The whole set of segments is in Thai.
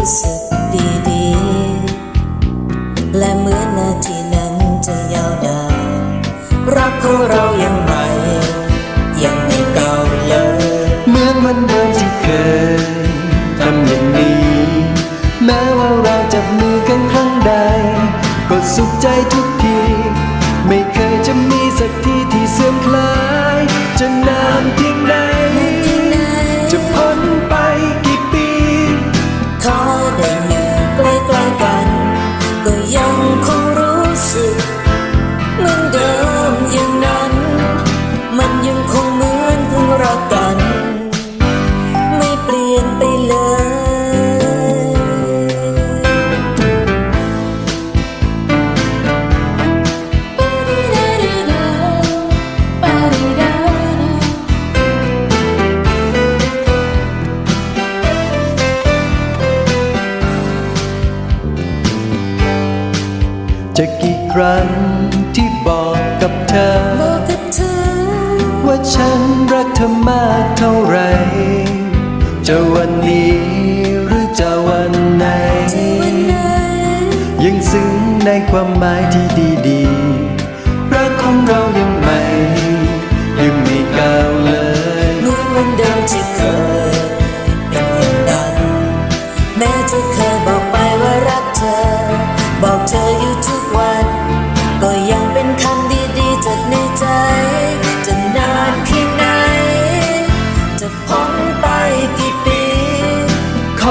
ู้สึกดีๆ และเหมือนนาทีนั้นจะยาวนานรักของเรายังใหม่ ยังไม่เก่าเลย เหมือนวันเดิมที่เคยทำอย่างนี้ แม้ว่าเราจับมือกันครั้งใด ก็สุขใจทุก จะกี่ครั้งที่บอกกับเธอบอกกับเธอ ว่าฉันรักเธอมากเท่าไร จะวันนี้หรือจะวันไหนนไหนยังซึ้งในความหมายที่ดีๆรักของเรายังไม่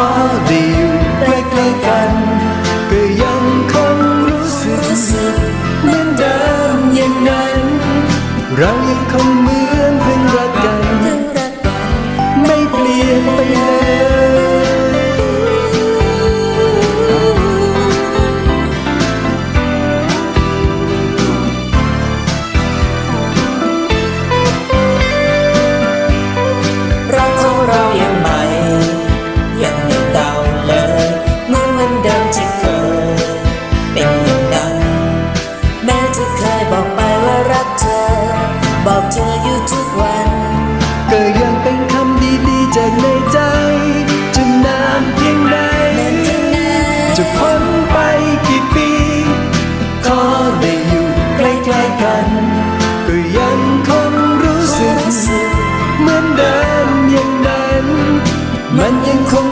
อได้อยู่ใกล้ๆกัน ก็ยังคงรู้สึกเหมือนเดิมอย่างนั้นเรา วัน ก็ยังเป็นคำดีๆจากในใจ จะนานเพียงใดแม้เพียงไหนจะพ้นไปกี่ปี ขอได้อยู่ใกล้ๆกัน ก็ยังคงรู้สึก เหมือนเดิมอย่างนั้น มันยังคง